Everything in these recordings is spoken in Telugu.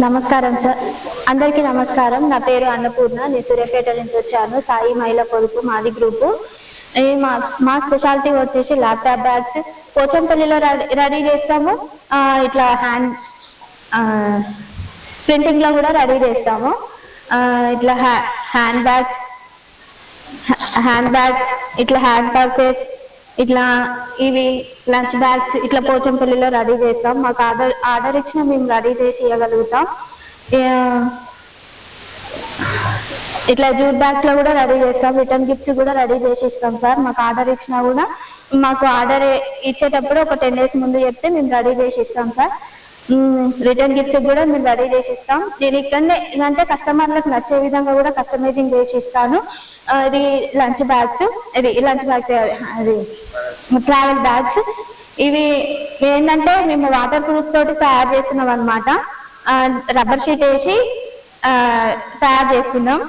నమస్కారం సార్. అందరికీ నమస్కారం. నా పేరు అన్నపూర్ణ. నేను సూర్యాపేట నుంచి వచ్చాను. సాయి మహిళ పొదుపు మాది గ్రూపు. మా మా స్పెషాలిటీ వచ్చేసి ల్యాప్టాప్ బ్యాగ్స్. పోచంపల్లిలో రెడీ చేస్తాము. ఇట్లా హ్యాండ్ ప్రింటింగ్లో కూడా రెడీ చేస్తాము. ఇట్లా హ్యా- హ్యాండ్ బ్యాగ్స్ హ్యాండ్ బ్యాగ్స్ ఇట్లా హ్యాండ్ పర్సెస్ ఇట్లా ఇవి లంచ్ బ్యాగ్స్ ఇట్లా పోచంపల్లిలో రెడీ చేస్తాం. మాకు ఆర్డర్ ఆర్డర్ ఇచ్చిన మేము రెడీ చేసి ఇవ్వగలుగుతాం ఇట్లా జూట్ బ్యాగ్స్లో కూడా రెడీ చేస్తాం. రిటర్న్ గిఫ్ట్స్ కూడా రెడీ చేసి ఇస్తాం సార్. మాకు ఆర్డర్ ఇచ్చినా కూడా మాకు ఆర్డర్ ఇచ్చేటప్పుడు ఒక టెన్ డేస్ ముందు చెప్తే మేము రెడీ చేసి ఇస్తాం సార్. రిటర్న్ గిఫ్ట్స్ కూడా మేము రెడీ చేసి ఇస్తాం. నేను ఇక్కడనే అంటే కస్టమర్లకు నచ్చే విధంగా కూడా కస్టమైజింగ్ చేసి ఇస్తాను. ఇది లంచ్ బ్యాగ్స్. ఇది లంచ్ బ్యాగ్స్ అది ట్రావెల్ బ్యాగ్స్ ఇవి ఏంటంటే మేము వాటర్ ప్రూఫ్ తోటి తయారు చేస్తున్నాం అనమాట రబ్బర్ షీట్ వేసి తయారు చేస్తున్నాం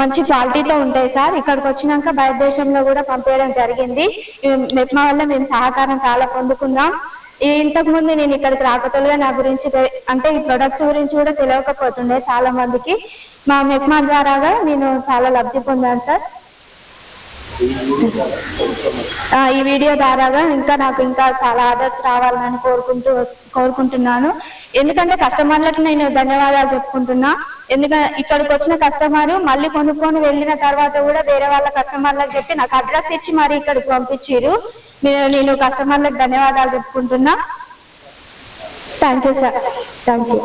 మంచి క్వాలిటీతో ఉంటాయి సార్. ఇక్కడికి వచ్చినాక బయట దేశంలో కూడా పంపేయడం జరిగింది. మెప్మా వల్ల మేము సహకారం చాలా పొందుకున్నాం. ఇంతకు ముందు నేను ఇక్కడికి రాకతలుగా నా గురించి అంటే ఈ ప్రొడక్ట్స్ గురించి కూడా తెలియకపోతుండే చాలా మందికి మా మెప్మా ద్వారాగా నేను చాలా లబ్ధి పొందాను సార్. ఈ వీడియో ద్వారాగా ఇంకా నాకు ఇంకా చాలా ఆర్డర్స్ రావాలని కోరుకుంటూ కోరుకుంటున్నాను. ఎందుకంటే కస్టమర్లకు నేను ధన్యవాదాలు చెప్పుకుంటున్నా. ఎందుకంటే ఇక్కడికి వచ్చిన కస్టమర్ మళ్ళీ కొనుక్కొని వెళ్ళిన తర్వాత కూడా వేరే వాళ్ళ కస్టమర్లకు చెప్పి నాకు అడ్రస్ ఇచ్చి మరి ఇక్కడికి పంపించారు నేను నేను కస్టమర్లకు ధన్యవాదాలు చెప్పుకుంటున్నా. Thank you sir. Thank you